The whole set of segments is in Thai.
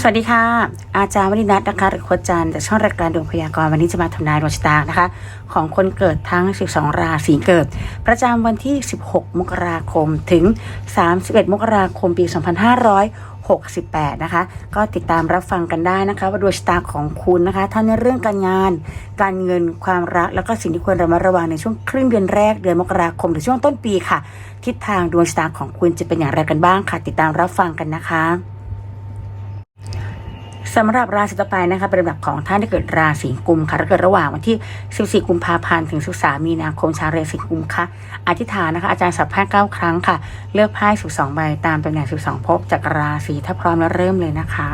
สวัสดีค่ะ อาจารย์วนินัทนะคะหรือโคจันจากช่องรายการดวงพยากรณ์วันนี้จะมาทำนายดวงชะตานะคะ ของคนเกิดทั้ง 12 ราศีเกิด ประจำวันที่ 16 มกราคมถึง 31 มกราคมปี 2568 นะคะ ก็ติดตามรับฟังกันได้นะคะ ว่าดวงชะตาของคุณนะคะทั้งในเรื่องการงาน การเงินความรัก แล้วก็สิ่งที่ควรระมัดระวังในช่วงครึ่งเดือนแรกเดือนมกราคมหรือช่วงต้นปีค่ะ ทิศทางดวงชะตาของคุณจะเป็นอย่างไรกันบ้างค่ะ ติดตามรับฟังกันนะคะ สำหรับราศีต่อไปนะคะเป็นลำดับของท่านที่เกิดราศีกุมค่ะถ้าเกิดระหว่างวันที่ 14 กุมภาพันธ์ถึง 13 มีนาคมชาวราศีกุมค่ะอธิษฐานนะคะ อาจารย์สับไพ่9ครั้งค่ะ เลือกไพ่12 ใบตามตำแหน่ง 12 พบจากราศีถ้าพร้อมแล้วเริ่มเลยนะคะ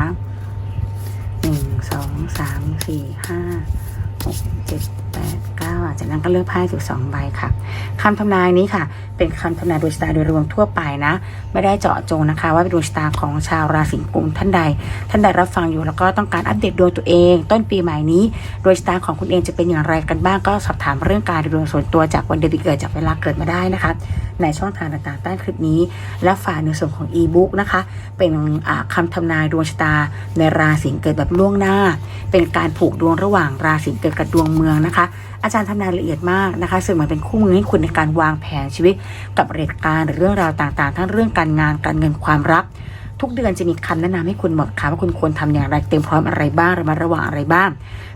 1 2 3 4 5 6 7 8 9 จากนั้นก็เลือกไพ่12ใบค่ะคำทำนายนี้ค่ะ เป็นคำทำนายดวงชะตาโดยรวมทั่วไปนะ ไม่ได้เจาะจงนะคะ ว่าเป็นดวงชะตาของชาวราศีกุมท่านใด ท่านใดรับฟังอยู่แล้วก็ต้องการอัปเดตดวงตัวเอง ต้นปีใหม่นี้ดวงชะตาของคุณเองจะเป็นอย่างไรกันบ้างก็สอบถามเรื่องการดวงส่วนตัวจากวันเดือนปีเกิดจากเวลาเกิดมาได้นะคะ ในช่องทางต่างๆใต้คลิปนี้ และฝากในส่วนของอีบุ๊กนะคะ เป็นอ่าคำทำนายดวงชะตาในราศีเกิดแบบล่วงหน้า เป็นการผูกดวงระหว่างราศีเกิดกับดวงเมืองนะคะ อาจารย์ทำายละเอียดมากนะคะ ซึ่งมันเป็นคู่มือให้คุณในการวางแผนชีวิต กับเหตุการณ์หรือเรื่องราวต่างๆ ทั้งเรื่องการงานการเงินความรัก ทุกเดือนจะมีคำแนะนำให้คุณหมดค่ะว่าคุณควรทำอย่างไรเตรียมพร้อมอะไรบ้างระมัดระวังอะไรบ้าง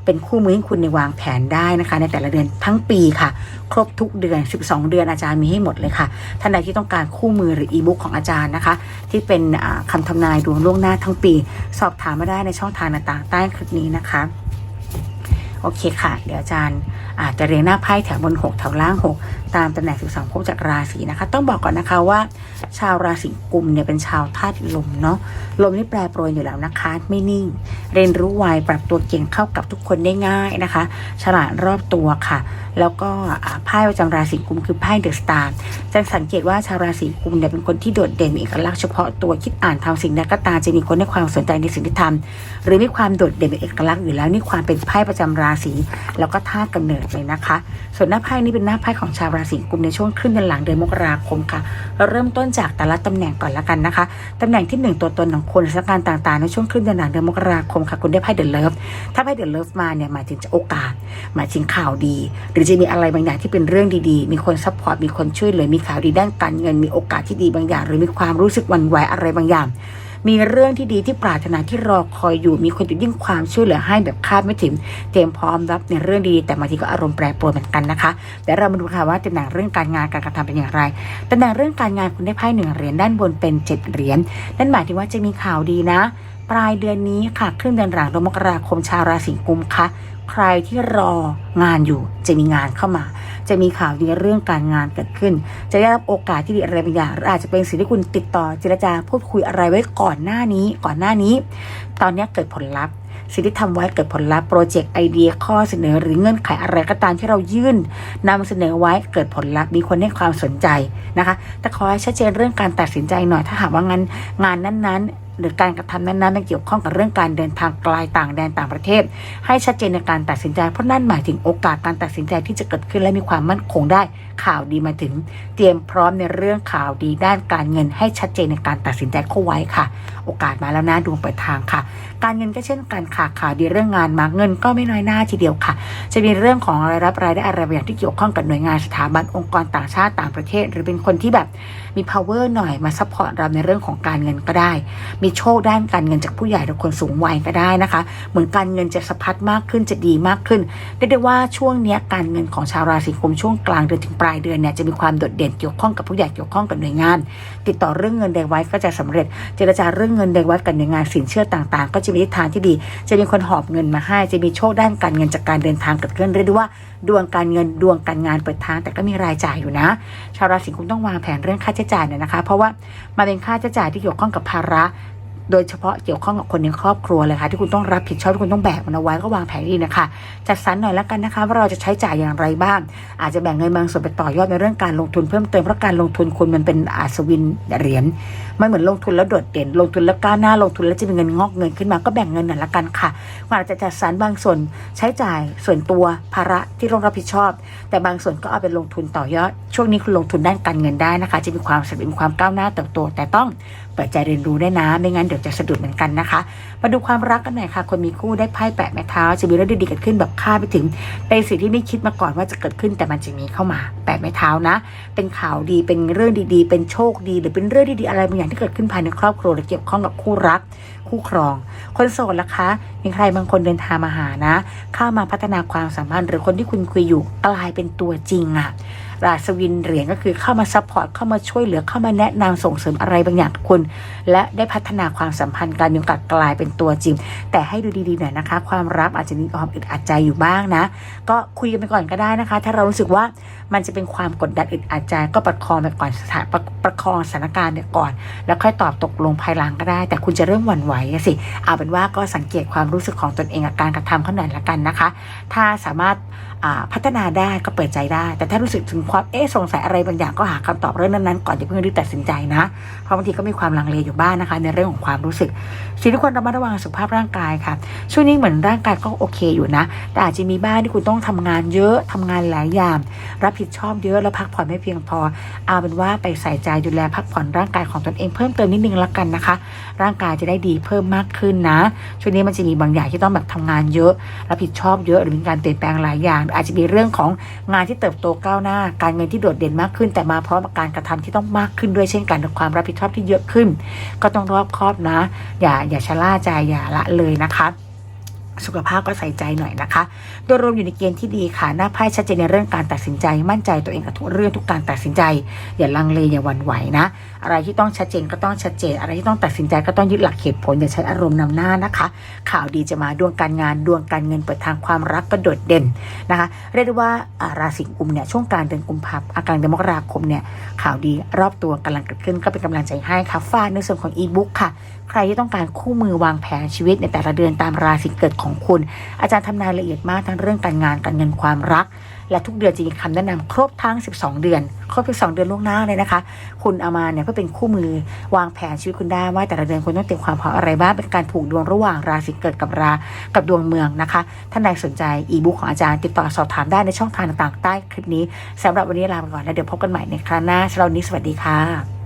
เป็นคู่มือให้คุณในวางแผนได้นะคะ ในแต่ละเดือนทั้งปีค่ะ ครบทุกเดือน 12 เดือนอาจารย์มีให้หมดเลยค่ะท่านใดที่ต้องการคู่มือหรืออีบุ๊กของอาจารย์นะคะ ที่เป็นอ่าคำทำนายดวงล่วงหน้าทั้งปี สอบถามมาได้ในช่องทางต่างๆใต้คลิปนี้นะคะโอเคค่ะ เดี๋ยวอาจารย์ อาจจะเรียงหน้าไพ่แถวบน 6 แถวล่าง 6 ตามตำแหน่ง12ภพจากราศีนะคะ ต้องบอกก่อนนะคะว่า ชาวราศีกุมเนี่ยเป็นชาวธาตุลมเนาะลมนี่แปรปรวนอยู่แล้วนะคะ ไม่นิ่ง เรียนรู้ไวปรับตัวเก่งเข้ากับทุกคนได้ง่ายนะคะ ฉลาดรอบตัวค่ะ แล้วก็ไพ่ประจำราศีกุมคือไพ่เดอะสตาร์จะสังเกตว่าชาวราศีกุมเนี่ยเป็นคนที่โดดเด่นมีเอกลักษณ์เฉพาะตัวคิดอ่านทำสิ่งใดก็ตามจะมีคนให้ความสนใจในสิ่งที่ทำหรือมีความโดดเด่นเป็นเอกลักษณ์อยู่แล้วนี่ความเป็นไพ่ประจำราศีแล้วก็ธาตุกำเนิดเลยนะคะ ส่วนหน้าไพ่นี้เป็นหน้าไพ่ของชาวราศีกุมในช่วงครึ่งเดือนหลังเดือนมกราคมค่ะ เราเริ่มต้นจากแต่ละตำแหน่งก่อนละกันนะคะตำแหน่งที่หนึ่งตัวตนของคนสถานการณ์ต่างๆ ในช่วงครึ่งเดือนหลังเดือนมกราคมค่ะคุณได้ไพ่เดอะเลิฟถ้าไพ่เดอะเลิฟมาเนี่ยหมายถึงจะโอกาส หมายถึงข่าวดี หรือจะมีอะไรบางอย่างที่เป็นเรื่องดีๆ มีคนซัพพอร์ตมีคนช่วยเหลือมีข่าวดีด้านการเงินมีโอกาสที่ดีบางอย่าง หรือมีความรู้สึกหวั่นไหวอะไรบางอย่าง มีเรื่องที่ดีที่ปรารถนาที่รอคอยอยู่มีคนจะยิ่งความช่วยเหลือให้แบบคาดไม่ถึงเตรียมพร้อมรับในเรื่องดีแต่บางทีก็อารมณ์แปรปรวนเหมือนกันนะคะเดี๋ยวเรามาดูค่ะว่าตำแหน่งเรื่องการงานการกระทำเป็นอย่างไรตำแหน่งเรื่องการงานคุณได้ไพ่หนึ่งเหรียญด้านบนเป็นเจ็ดเหรียญนั่นหมายถึงว่าจะมีข่าวดีนะ ปลายเดือนนี้ค่ะครึ่งเดือนหลังเดือนมกราคมชาวราศีกุมค่ะใครที่รองานอยู่จะมีงานเข้ามา จะมีข่าวดีเรื่องการงานเกิดขึ้น จะได้รับโอกาสที่ดีอะไรบางอย่างหรืออาจจะเป็นสิ่งที่คุณติดต่อเจรจาพูดคุยอะไรไว้ก่อนหน้านี้ ก่อนหน้านี้ ตอนนี้เกิดผลลัพธ์สิ่งที่ทำไว้เกิดผลลัพธ์โปรเจกต์ไอเดียข้อเสนอหรือเงื่อนไขอะไรก็ตามที่เรายื่นนำเสนอไว้เกิดผลลัพธ์มีคนให้ความสนใจนะคะ แต่ขอให้ชัดเจนเรื่องการตัดสินใจหน่อยถ้าหากว่างานงานนั้นๆ หรือการกระทำนั้นๆมันเกี่ยวข้องกับเรื่องการเดินทางไกลต่างแดนต่างประเทศ ให้ชัดเจนในการตัดสินใจ เพราะนั่นหมายถึงโอกาสการตัดสินใจที่จะเกิดขึ้นและมีความมั่นคงได้ข่าวดีมาถึง เตรียมพร้อมในเรื่องข่าวดีด้านการเงินให้ชัดเจนในการตัดสินใจเข้าไว้ค่ะ โอกาสมาแล้วนะดวงเปิดทางค่ะ การเงินก็เช่นกันค่ะข่าวดีเรื่องงานมาเงินก็ไม่น้อยหน้าทีเดียวค่ะ จะมีเรื่องของรายรับรายได้อะไรบางอย่างที่เกี่ยวข้องกับหน่วยงานสถาบันองค์กรต่างชาติต่างประเทศ หรือเป็นคนที่แบบมี power หน่อยมาซัพพอร์ตเราในเรื่องของการเงินก็ได้ มีโชคด้านการเงินจากผู้ใหญ่หรือคนสูงวัยก็ได้นะคะ เหมือนการเงินจะสะพัดมากขึ้นจะดีมากขึ้นเรียกได้ว่าช่วงนี้การเงินของชาวราศีกุมช่วงกลางเดือนถึงปลายเดือนเนี่ยจะมีความโดดเด่นเกี่ยวข้องกับผู้ใหญ่เกี่ยวข้องกับหน่วยงาน ติดต่อเรื่องเงินใดไว้ก็จะสำเร็จเจรจาเรื่องเงินใดไว้กับหน่วยงานสินเชื่อต่างๆ ก็จะมีทิศทางที่ดี จะมีคนหอบเงินมาให้จะมีโชคด้านการเงินจากการเดินทางเกิดขึ้นเรียกได้ว่า ดวงการเงินดวงการงานเปิดทางแต่ก็มีรายจ่ายอยู่นะ ชาวราศีกุมต้องวางแผนเรื่องค่าใช้จ่ายเนี่ยนะคะ เพราะว่ามันเป็นค่าใช้จ่ายที่เกี่ยวข้องกับภาระ โดยเฉพาะเกี่ยวข้องกับคนในครอบครัวเลยค่ะ ที่คุณต้องรับผิดชอบที่คุณต้องแบกมันเอาไว้ก็วางแผนดีนะคะ จัดสรรหน่อยแล้วกันนะคะว่าเราจะใช้จ่ายอย่างไรบ้าง อาจจะแบ่งเงินบางส่วนไปต่อยอดในเรื่องการลงทุนเพิ่มเติมเพราะการลงทุนคุณมันเป็นอาสวินเหรียญไม่เหมือนลงทุนแล้วโดดเด่น ลงทุนแล้วก้าวหน้าลงทุนแล้วจะมีเงินงอกเงินขึ้นมาก็แบ่งเงินหน่อยละกันค่ะอาจจะจัดสรรบางส่วนใช้จ่ายส่วนตัวภาระที่ต้องรับผิดชอบ แต่บางส่วนก็เอาไปลงทุนต่อยอด ช่วงนี้คุณลงทุนด้านการเงินได้นะคะ จะมีความสำเร็จมีความก้าวหน้าเติบโตแต่ต้อง เปิดใจเรียนรู้ได้นะ ไม่งั้นเดี๋ยวจะสะดุดเหมือนกันนะคะ มาดูความรักกันหน่อยค่ะ คนมีคู่ได้ไพ่แปะไม้เท้า จะมีเรื่องดีๆเกิดขึ้นแบบคาดไปถึง เป็นสิ่งที่ไม่คิดมาก่อนว่าจะเกิดขึ้นแต่มันจะมีเข้ามา แปะไม้เท้านะ เป็นข่าวดีเป็นเรื่องดีๆ เป็นโชคดี หรือเป็นเรื่องดีๆอะไรบางอย่างที่เกิดขึ้นภายในครอบครัวหรือเกี่ยวข้องกับคู่รักคู่ครอง คนโสดล่ะคะ มีใครบางคนเดินทางมาหานะ เข้ามาพัฒนาความสัมพันธ์หรือคนที่คุณคุยอยู่กลายเป็นตัวจริงอะ ราศวินเหรียญก็คือเข้ามาซัพพอร์ตเข้ามาช่วยเหลือเข้ามาแนะนำส่งเสริมอะไรบางอย่างคุณ และได้พัฒนาความสัมพันธ์การมีโอกาสกลายเป็นตัวจริง แต่ให้ดูดีๆหน่อยนะคะ ความรักอาจจะมีความอึดอัดใจอยู่บ้างนะ ก็คุยกันไปก่อนก็ได้นะคะ ถ้าเรารู้สึกว่ามันจะเป็นความกดดันอึดอัดใจก็ประคองไปก่อนสถานประประคองสถานการณ์เนี่ยก่อน แล้วค่อยตอบตกลงภายหลังก็ได้ แต่คุณจะเริ่มหวั่นไหวสิเอาเป็นว่าก็สังเกตความรู้สึกของตนเองกับการกระทำเขาหน่อยละกันนะคะ ถ้าสามารถ พัฒนาได้ก็เปิดใจได้ แต่ถ้ารู้สึกถึงความเอ๊ะสงสัยอะไรบางอย่างก็หาคำตอบเรื่องนั้นๆก่อนอย่าเพิ่งรีบตัดสินใจนะ เพราะบางทีก็มีความลังเลอยู่บ้างนะคะ ในเรื่องของความรู้สึกสิ่งที่ควรระมัดระวังสุขภาพร่างกายค่ะ ช่วงนี้เหมือนร่างกายก็โอเคอยู่นะ แต่อาจจะมีบ้างที่คุณต้องทำงานเยอะทำงานหลายอย่าง รับผิดชอบเยอะแล้วพักผ่อนไม่เพียงพอเอาเป็นว่าไปใส่ใจดูแลพักผ่อนร่างกายของตนเองเพิ่มเติมนิดนึงละกันนะคะ ร่างกายจะได้ดีเพิ่มมากขึ้นนะ ช่วงนี้มันจะมีบางอย่างที่ต้องแบบทำงานเยอะ รับผิดชอบเยอะหรือมีการเปลี่ยนแปลงหลายอย่างอาจจะมีเรื่องของงานที่เติบโตก้าวหน้า การเงินที่โดดเด่นมากขึ้น แต่มาพร้อมกับการกระทำที่ต้องมากขึ้นด้วยเช่นกันความรับผิดชอบที่เยอะขึ้น ก็ต้องรอบคอบนะ อย่าอย่าชะล่าใจอย่าละเลยนะคะ สุขภาพก็ใส่ใจหน่อยนะคะ โดยรวมอยู่ในเกณฑ์ที่ดีค่ะ หน้าไพ่ชัดเจนในเรื่องการตัดสินใจ มั่นใจตัวเองกับทุกเรื่องทุกการตัดสินใจ อย่าลังเลอย่าหวั่นไหวนะ อะไรที่ต้องชัดเจนก็ต้องชัดเจน อะไรที่ต้องตัดสินใจก็ต้องยึดหลักเหตุผลอย่าใช้อารมณ์นำหน้านะคะ ข่าวดีจะมาดวงการงานดวงการเงินเปิดทางความรักก็โดดเด่นนะคะ เรียกได้ว่าราศีกุมเนี่ยช่วงกลางเดือนกุมภาพันธ์กลางเดือนมกราคมเนี่ยข่าวดีรอบตัวกำลังเกิดขึ้นก็เป็นกำลังใจให้ค่ะฝากในส่วนของอีบุ๊กค่ะ ใครที่ต้องการคู่มือวางแผนชีวิตในแต่ละเดือนตามราศีเกิดของคุณ อาจารย์ทำนายละเอียดมากทั้งเรื่องการงานการเงินความรัก และทุกเดือนจะมีคำแนะนำครบทั้ง 12 เดือน ครบ12เดือนล่วงหน้าเลยนะคะ คุณเอามาเนี่ยเพื่อเป็นคู่มือวางแผนชีวิตคุณได้ว่าแต่ละเดือนคุณต้องเตรียมความพร้อมอะไรบ้างเป็นการผูกดวงระหว่างราศีเกิดกับรากับดวงเมืองนะคะท่านใดสนใจอีบุ๊กของอาจารย์ติดต่อสอบถามได้ในช่องทางต่างๆใต้คลิปนี้สำหรับวันนี้ลาไปก่อนแล้วเดี๋ยวพบกันใหม่ในครั้งหน้าสำหรับวันนี้สวัสดีค่ะ